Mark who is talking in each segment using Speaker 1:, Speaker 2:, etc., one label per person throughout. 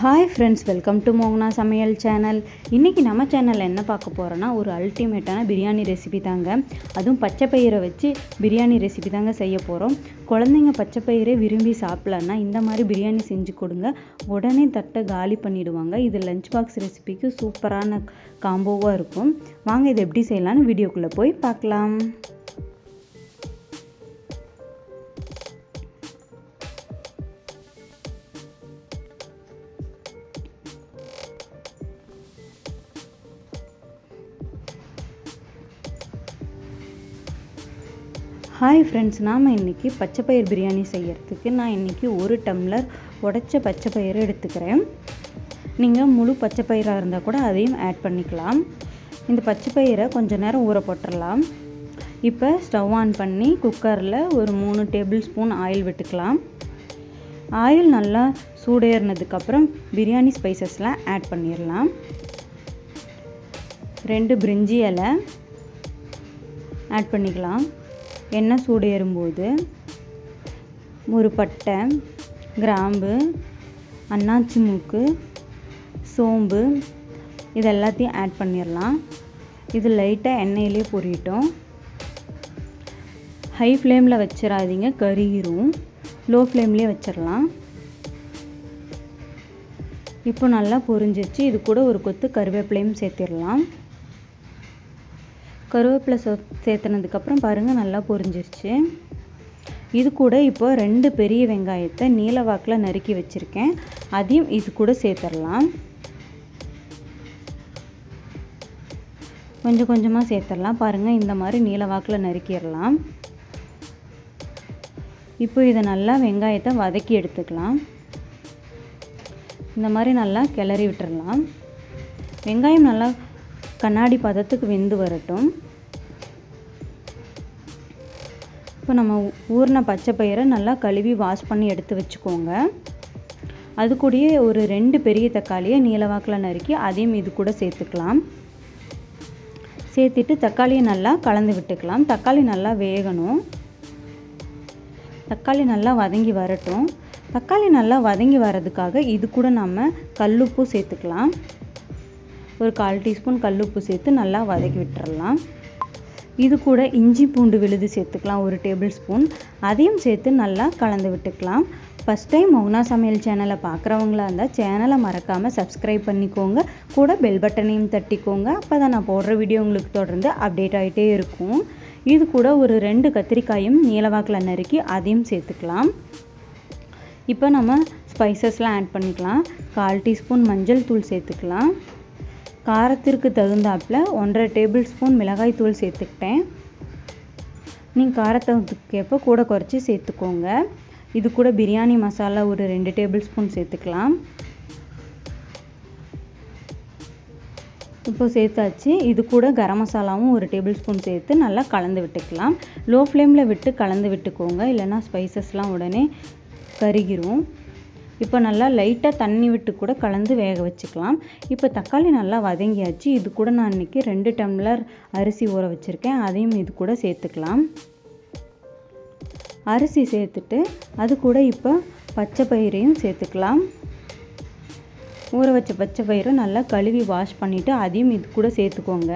Speaker 1: Hi friends welcome to மோங்னா சமையல் channel இன்றைக்கி நம்ம சேனலில் என்ன பார்க்க போகிறோன்னா ஒரு அல்டிமேட்டான பிரியாணி ரெசிபி தாங்க. அதுவும் பச்சை பயிரை வச்சு பிரியாணி ரெசிபி தாங்க செய்ய போகிறோம் குழந்தைங்க பச்சை பயிரை விரும்பி சாப்பிட்லன்னா இந்த மாதிரி பிரியாணி செஞ்சு கொடுங்க. உடனே தட்டை காலி பண்ணிவிடுவாங்க இது லஞ்ச் பாக்ஸ் ரெசிபிக்கு சூப்பரான காம்போவாக இருக்கும். வாங்க இதை எப்படி செய்யலான்னு வீடியோக்குள்ளே போய் பார்க்கலாம். ஹாய் ஃப்ரெண்ட்ஸ் நாம் இன்றைக்கி பச்சை பயிர் பிரியாணி செய்கிறதுக்கு நான் இன்றைக்கி ஒரு டம்ளர் உடச்ச பச்சை பயிறு எடுத்துக்கிறேன். நீங்கள் முழு பச்சை பயிராக இருந்தால் கூட அதையும் ஆட் பண்ணிக்கலாம். இந்த பச்சை பயிரை கொஞ்சம் நேரம் ஊற போட்டுடலாம் இப்போ ஸ்டவ் ஆன் பண்ணி குக்கரில் ஒரு மூணு டேபிள் ஸ்பூன் ஆயில் விட்டுக்கலாம். ஆயில் நல்லா சூடேறினதுக்கப்புறம் பிரியாணி ஸ்பைசஸ்லாம் ஆட் பண்ணிடலாம் ரெண்டு பிரிஞ்சி இலை ஆட் பண்ணிக்கலாம். எண்ணெய் சூடு ஏறும்போது ஒரு பட்டை கிராம்பு அன்னாச்சி மூக்கு சோம்பு இது எல்லாத்தையும் ஆட் பண்ணிடலாம். இது லைட்டாக எண்ணெயிலே பொரியட்டும். ஹை ஃப்ளேமில் வச்சிடாதீங்க கருகிரும். லோ ஃப்ளேம்லேயே வச்சிடலாம். இப்போ நல்லா பொரிஞ்சிச்சு. இது கூட ஒரு கொத்து கருவேப்பிலையும் சேர்த்திடலாம். கருவேப்பிலை சோ சேர்த்துனதுக்கப்புறம் பாருங்கள் நல்லா பொரிஞ்சிருச்சு. இது கூட இப்போ ரெண்டு பெரிய வெங்காயத்தை நீல வாக்கில் நறுக்கி வச்சுருக்கேன். அதையும் இது கூட சேர்த்துடலாம். கொஞ்சம் கொஞ்சமாக சேர்த்துடலாம். பாருங்கள் இந்த மாதிரி நீல வாக்கில் நறுக்கிடலாம். இப்போ இதை நல்லா வெங்காயத்தை வதக்கி எடுத்துக்கலாம். இந்த மாதிரி நல்லா கிளறி விட்டுறலாம் வெங்காயம் நல்லா கண்ணாடி பதத்துக்கு வெந்து வரட்டும். இப்போ நம்ம ஊறின பச்சை பயிரை நல்லா கழுவி வாஷ் பண்ணி எடுத்து வச்சுக்கோங்க. அது கூடயே ஒரு ரெண்டு பெரிய தக்காளியை நீளவாக்கில் நறுக்கி அதையும் இது கூட சேர்த்துக்கலாம். சேர்த்துட்டு தக்காளியை நல்லா கலந்து விட்டுக்கலாம். தக்காளி நல்லா வேகணும். தக்காளி நல்லா வதங்கி வரட்டும். தக்காளி நல்லா வதங்கி வர்றதுக்காக இது கூட நம்ம கல்லுப்பு சேர்த்துக்கலாம். ஒரு கால் டீஸ்பூன் கல்லுப்பு சேர்த்து நல்லா வதக்கி விட்டுறலாம். இது கூட இஞ்சி பூண்டு விழுது சேர்த்துக்கலாம் ஒரு டேபிள் ஸ்பூன். அதையும் சேர்த்து நல்லா கலந்து விட்டுக்கலாம். ஃபஸ்ட் டைம் மௌனா சமையல் சேனலை பார்க்குறவங்களா இருந்தால் சேனலை மறக்காமல் சப்ஸ்கிரைப் பண்ணிக்கோங்க. கூட பெல் பட்டனையும் தட்டிக்கோங்க. அப்போ தான் நான் போடுற வீடியோ உங்களுக்கு தொடர்ந்து அப்டேட் ஆகிட்டே இருக்கும். இது கூட ஒரு ரெண்டு கத்திரிக்காயும் நீளவாக்கில் நறுக்கி அதையும் சேர்த்துக்கலாம். இப்போ நம்ம ஸ்பைசஸ்லாம் ஆட் பண்ணிக்கலாம். கால் டீஸ்பூன் மஞ்சள் தூள் சேர்த்துக்கலாம். காரத்திற்கு தகுந்தாப்பில் ஒன்றரை டேபிள் ஸ்பூன் மிளகாய் தூள் சேர்த்துக்கிட்டேன். நீங்கள் காரத்துக்கேற்ப கூட குறைச்சி சேர்த்துக்கோங்க. இது கூட பிரியாணி மசாலா ஒரு ரெண்டு டேபிள் ஸ்பூன் சேர்த்துக்கலாம். இப்போ சேர்த்தாச்சு. இது கூட கரம் மசாலாவும் ஒரு டேபிள் ஸ்பூன் சேர்த்து நல்லா கலந்து விட்டுக்கலாம். லோ ஃப்ளேமில் விட்டு கலந்து விட்டுக்கோங்க. இல்லைன்னா ஸ்பைசஸ்லாம் உடனே கருகிரும். இப்போ நல்லா லைட்டாக தண்ணி விட்டு கூட கலந்து வேக வச்சுக்கலாம். இப்போ தக்காளி நல்லா வதங்கியாச்சு. இது கூட நான் இன்றைக்கி ரெண்டு டம்ளர் அரிசி ஊற வச்சுருக்கேன். அதையும் இது கூட சேர்த்துக்கலாம். அரிசி சேர்த்துட்டு அது கூட இப்போ பச்சை பயிரையும் சேர்த்துக்கலாம். ஊற வச்ச பச்சை பயிரை நல்லா கழுவி வாஷ் பண்ணிவிட்டு அதையும் இது கூட சேர்த்துக்கோங்க.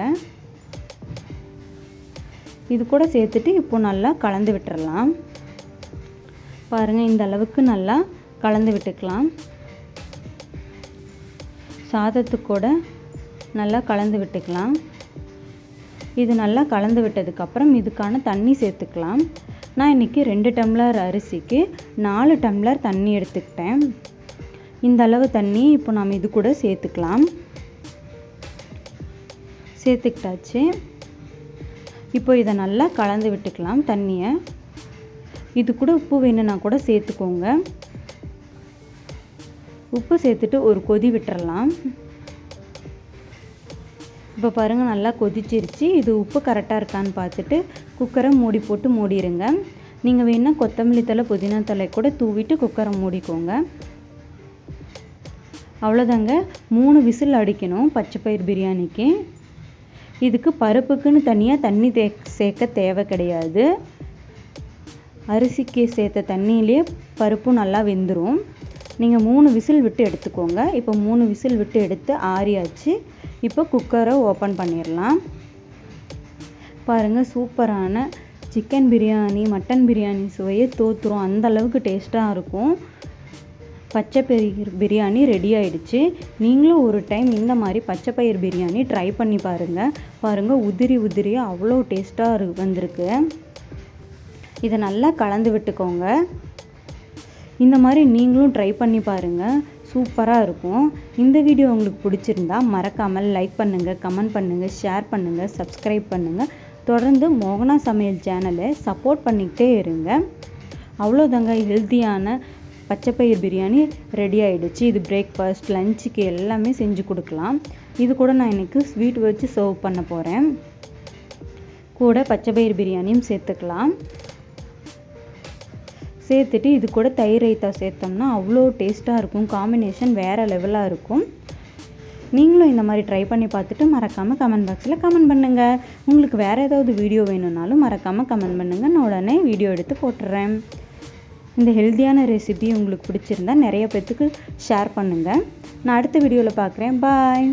Speaker 1: இது கூட சேர்த்துட்டு இப்போ நல்லா கலந்து விட்டுறலாம். பாருங்கள் இந்த அளவுக்கு நல்லா கலந்து விட்டுக்கலாம். சாதத்து கூட நல்லா கலந்து விட்டுக்கலாம். இது நல்லா கலந்து விட்டதுக்கப்புறம் இதுக்கான தண்ணி சேர்த்துக்கலாம். நான் இன்றைக்கி ரெண்டு டம்ளர் அரிசிக்கு நாலு டம்ளர் தண்ணி எடுத்துக்கிட்டேன். இந்த அளவு தண்ணி இப்போ நாம் இது கூட சேர்த்துக்கலாம். சேர்த்துக்கிட்டாச்சு. இப்போ இதை நல்லா கலந்து விட்டுக்கலாம் தண்ணியை. இது கூட உப்பு வேணும்னா கூட சேர்த்துக்கோங்க. உப்பு சேர்த்துட்டு ஒரு கொதி விட்டுறலாம். இப்போ பாருங்கள் நல்லா கொதிச்சிருச்சு. இது உப்பு கரெக்டாக இருக்கான்னு பார்த்துட்டு குக்கரை மூடி போட்டு மூடிடுங்க நீங்கள் வேணால் கொத்தமல்லி தலை புதினா தலை கூட தூவிட்டு குக்கரை மூடிக்கோங்க. அவ்வளோதாங்க மூணு விசில் அடிக்கணும் பச்சை பயிர் பிரியாணிக்கு. இதுக்கு பருப்புக்குன்னு தனியாக தண்ணி தே சேர்க்க தேவை கிடையாது. அரிசிக்கு சேர்த்த தண்ணியிலே பருப்பும் நல்லா வெந்துடும் நீங்கள் மூணு விசில் விட்டு எடுத்துக்கோங்க. இப்போ மூணு விசில் விட்டு எடுத்து ஆறியாச்சு இப்போ குக்கரை ஓப்பன் பண்ணிடலாம் பாருங்கள் சூப்பரான சிக்கன் பிரியாணி மட்டன் பிரியாணி சுவையை தோற்றுரும் அந்த அளவுக்கு டேஸ்ட்டாக இருக்கும். பச்சை பயிர் பிரியாணி ரெடி ஆயிடுச்சு. நீங்களும் ஒரு டைம் இந்த மாதிரி பச்சை பயிர் பிரியாணி ட்ரை பண்ணி பாருங்கள் பாருங்கள் உதிரி உதிரியாக அவ்வளோ டேஸ்ட்டாக இரு வந்திருக்கு. இதை நல்லா கலந்து விட்டுக்கோங்க. இந்த மாதிரி நீங்களும் ட்ரை பண்ணி பாருங்கள் சூப்பராக இருக்கும். இந்த வீடியோ உங்களுக்கு பிடிச்சிருந்தா மறக்காமல் லைக் பண்ணுங்கள் கமெண்ட் பண்ணுங்கள் ஷேர் பண்ணுங்கள் சப்ஸ்கிரைப் பண்ணுங்கள் தொடர்ந்து மோகனா சமையல் சேனலை சப்போர்ட் பண்ணிக்கிட்டே இருங்க. அவ்வளோதாங்க ஹெல்த்தியான பச்சைப்பயிர் பிரியாணி ரெடி ஆகிடுச்சு இது பிரேக்ஃபாஸ்ட் லஞ்சுக்கு எல்லாமே செஞ்சு கொடுக்கலாம். இது கூட நான் இன்றைக்கி ஸ்வீட் வச்சு சர்வ் பண்ண போகிறேன் கூட பச்சைப்பயிர் பிரியாணியும் சேர்த்துக்கலாம். சேர்த்துட்டு இது கூட தயிர் ரைத்தா சேர்த்தோம்னா அவ்வளோ டேஸ்ட்டாக இருக்கும். காம்பினேஷன் வேறு லெவலாக இருக்கும். நீங்களும் இந்த மாதிரி ட்ரை பண்ணி பார்த்துட்டு மறக்காமல் கமெண்ட் பாக்ஸில் கமெண்ட் பண்ணுங்கள் உங்களுக்கு வேறு ஏதாவது வீடியோ வேணும்னாலும் மறக்காமல் கமெண்ட் பண்ணுங்கள் நான் உடனே வீடியோ எடுத்து போட்டுடுறேன் இந்த ஹெல்த்தியான ரெசிபி உங்களுக்கு பிடிச்சிருந்தா நிறைய பேர்த்துக்கு ஷேர் பண்ணுங்கள் நான் அடுத்த வீடியோவில் பார்க்குறேன். பாய்